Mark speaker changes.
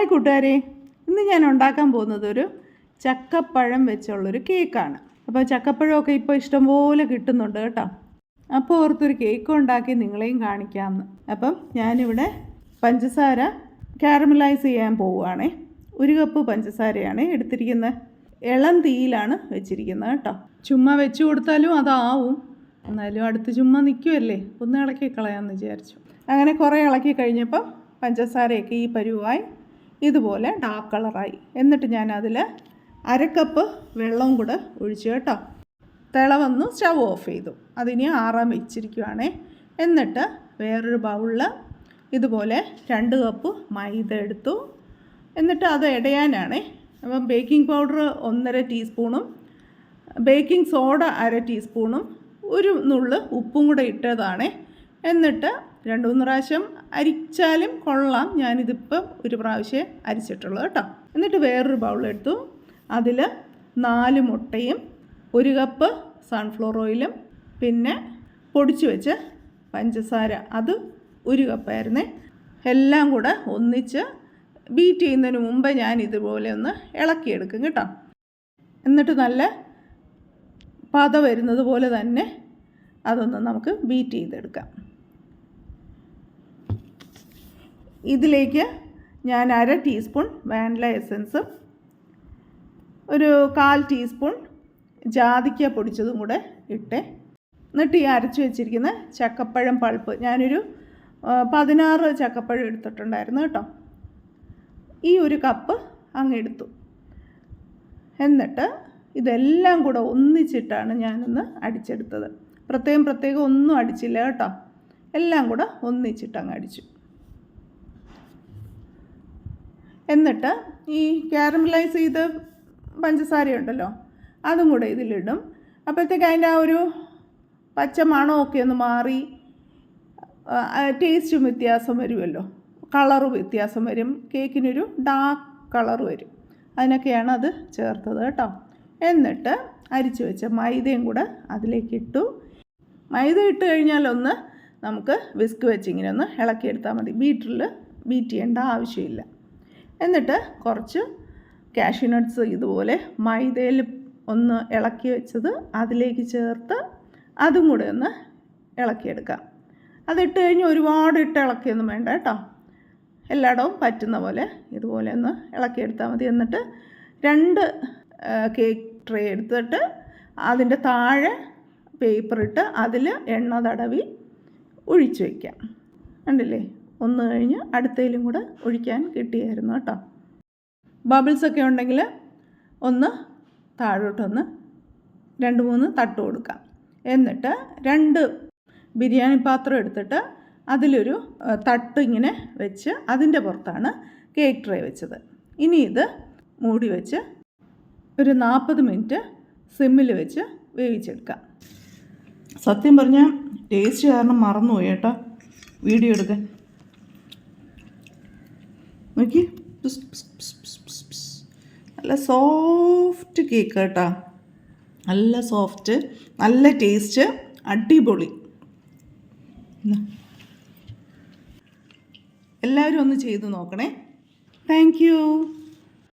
Speaker 1: Hi കൂട്ടുകാരെ ഇന്ന് ഞാൻ ഉണ്ടാക്കാൻ പോകുന്നത് ഒരു ചക്കപ്പഴം വെച്ചുള്ളൊരു കേക്കാണ്. അപ്പോൾ ചക്കപ്പഴമൊക്കെ ഇപ്പോൾ ഇഷ്ടംപോലെ കിട്ടുന്നുണ്ട് കേട്ടോ. അപ്പോൾ ഓർത്തൊരു കേക്ക് ഉണ്ടാക്കി നിങ്ങളെയും കാണിക്കാമെന്ന്. അപ്പം ഞാനിവിടെ പഞ്ചസാര കാരമലൈസ് ചെയ്യാൻ പോവുകയാണേ. ഒരു കപ്പ് പഞ്ചസാരയാണ് എടുത്തിരിക്കുന്നത്. ഇളം തീയിലാണ് വെച്ചിരിക്കുന്നത് കേട്ടോ. ചുമ്മാ വെച്ച് കൊടുത്താലും അതാവും. എന്നാലും അടുത്ത് ചുമ്മാ നിൽക്കുമല്ലേ ഒന്ന് ഇളക്കി കളയാമെന്ന് വിചാരിച്ചു. അങ്ങനെ കുറേ ഇളക്കി കഴിഞ്ഞപ്പം പഞ്ചസാരയൊക്കെ ഈ പരുവായി ഇതുപോലെ ഡാർക്ക് കളറായി എന്നിട്ട് ഞാൻ അതിൽ അരക്കപ്പ് വെള്ളവും കൂടെ ഒഴിച്ചു കേട്ടോ. തിളവന്ന് സ്റ്റവ് ഓഫ് ചെയ്തു. അതിനി ആറാൻ വെച്ചിരിക്കുവാണേ. എന്നിട്ട് വേറൊരു ബൗളിൽ ഇതുപോലെ രണ്ട് കപ്പ് മൈദ എടുത്തു. എന്നിട്ട് അത് ഇടയാനാണേ. അപ്പം ബേക്കിംഗ് പൗഡർ ഒന്നര ടീസ്പൂണും ബേക്കിംഗ് സോഡ അര ടീസ്പൂണും ഒരു നുള്ള് ഉപ്പും കൂടെ ഇട്ടതാണ്. എന്നിട്ട് രണ്ട് മൂന്ന് പ്രാവശ്യം അരിച്ചാലും കൊള്ളാം. ഞാനിതിപ്പം ഒരു പ്രാവശ്യം അരിച്ചിട്ടുള്ളൂ കേട്ടോ. എന്നിട്ട് വേറൊരു ബൗളെടുത്തു അതിൽ നാല് മുട്ടയും ഒരു കപ്പ് സൺഫ്ലവർ ഓയിലും പിന്നെ പൊടിച്ചു വെച്ച പഞ്ചസാര. അത് ഒരു കപ്പായിരുന്നേ എല്ലാം കൂടെ ഒന്നിച്ച് ബീറ്റ് ചെയ്യുന്നതിന് മുമ്പ് ഞാൻ ഇതുപോലെ ഒന്ന് ഇളക്കിയെടുക്കും കേട്ടോ. എന്നിട്ട് നല്ല പത വരുന്നത് പോലെ തന്നെ അതൊന്ന് നമുക്ക് ബീറ്റ് ചെയ്തെടുക്കാം. ഇതിലേക്ക് ഞാൻ അര ടീസ്പൂൺ വാനില എസൻസും ഒരു കാൽ ടീസ്പൂൺ ജാതിക്ക പൊടിച്ചതും കൂടെ ഇട്ട് എന്നിട്ട് ഈ അരച്ച് വെച്ചിരിക്കുന്ന ചക്കപ്പഴം പൾപ്പ് ഞാനൊരു പതിനാറ് ചക്കപ്പഴം എടുത്തിട്ടുണ്ടായിരുന്നു കേട്ടോ. ഈ ഒരു കപ്പ് അങ്ങ് എടുത്തു. എന്നിട്ട് ഇതെല്ലാം കൂടെ ഒന്നിച്ചിട്ടാണ് ഞാനൊന്ന് അടിച്ചെടുത്തത്. പ്രത്യേകം പ്രത്യേകം ഒന്നും അടിച്ചില്ല കേട്ടോ. എല്ലാം കൂടെ ഒന്നിച്ചിട്ട് അങ്ങ് അടിച്ചു. എന്നിട്ട് ഈ ക്യാരമലൈസ് ചെയ്ത പഞ്ചസാരയുണ്ടല്ലോ അതും കൂടെ ഇതിലിടും. അപ്പോഴത്തേക്ക് അതിന്റെ ആ ഒരു പച്ച മണമൊക്കെ ഒന്ന് മാറി ടേസ്റ്റും വ്യത്യാസം വരുമല്ലോ. കളറ് വ്യത്യാസം വരും. കേക്കിനൊരു ഡാർക്ക് കളർ വരും. അതിനൊക്കെയാണ് അത് ചേർത്തത് കേട്ടോ. എന്നിട്ട് അരിച്ചു വെച്ച മൈദയും കൂടെ അതിലേക്ക് ഇട്ടു. മൈദ ഇട്ട് കഴിഞ്ഞാൽ ഒന്ന് നമുക്ക് വിസ്ക് വെച്ച് ഇങ്ങനെ ഒന്ന് ഇളക്കിയെടുത്താൽ മതി. ബീറ്ററിൽ ബീറ്റ് ചെയ്യേണ്ട ആവശ്യമില്ല. എന്നിട്ട് കുറച്ച് കാഷ്യൂ നട്ട്സ് ഇതുപോലെ മൈദയിൽ ഒന്ന് ഇളക്കി വെച്ചത് അതിലേക്ക് ചേർത്ത് അതും കൂടെ ഒന്ന് ഇളക്കിയെടുക്കാം അതിട്ട് കഴിഞ്ഞ് ഒരുപാട് ഇട്ട് ഇളക്കിയൊന്നും വേണ്ട കേട്ടോ. എല്ലായിടവും പറ്റുന്ന പോലെ ഇതുപോലെ ഒന്ന് ഇളക്കിയെടുത്താൽ മതി. എന്നിട്ട് രണ്ട് കേക്ക് ട്രേ എടുത്തിട്ട് അതിന്റെ താഴെ പേപ്പർ ഇട്ട് അതിൽ എണ്ണ തടവി ഒഴിച്ചു വയ്ക്കാം കണ്ടില്ലേ? ഒന്ന് കഴിഞ്ഞ് അടുത്തയിലും കൂടെ ഒഴിക്കാൻ കിട്ടിയായിരുന്നു കേട്ടോ. ബബിൾസ് ഒക്കെ ഉണ്ടെങ്കിൽ ഒന്ന് താഴോട്ടൊന്ന് രണ്ട് മൂന്ന് തട്ട് കൊടുക്കാം. എന്നിട്ട് രണ്ട് ബിരിയാണി പാത്രം എടുത്തിട്ട് അതിലൊരു തട്ട് ഇങ്ങനെ വെച്ച് അതിന്റെ പുറത്താണ് കേക്ക് ട്രേ വെച്ചത്. ഇനി ഇത് മൂടി വെച്ച് ഒരു നാൽപ്പത് മിനിറ്റ് സിമ്മിൽ വെച്ച് വേവിച്ചെടുക്കാം. സത്യം പറഞ്ഞാൽ ടേസ്റ്റ് കാരണം മറന്നുപോയി കേട്ടോ. വീഡിയോ എടുക്കാൻ. നോക്കി. നല്ല സോഫ്റ്റ് കേക്ക് കേട്ടോ നല്ല സോഫ്റ്റ് നല്ല ടേസ്റ്റ് അടിപൊളി. എല്ലാവരും ഒന്ന് ചെയ്ത് നോക്കണേ. താങ്ക്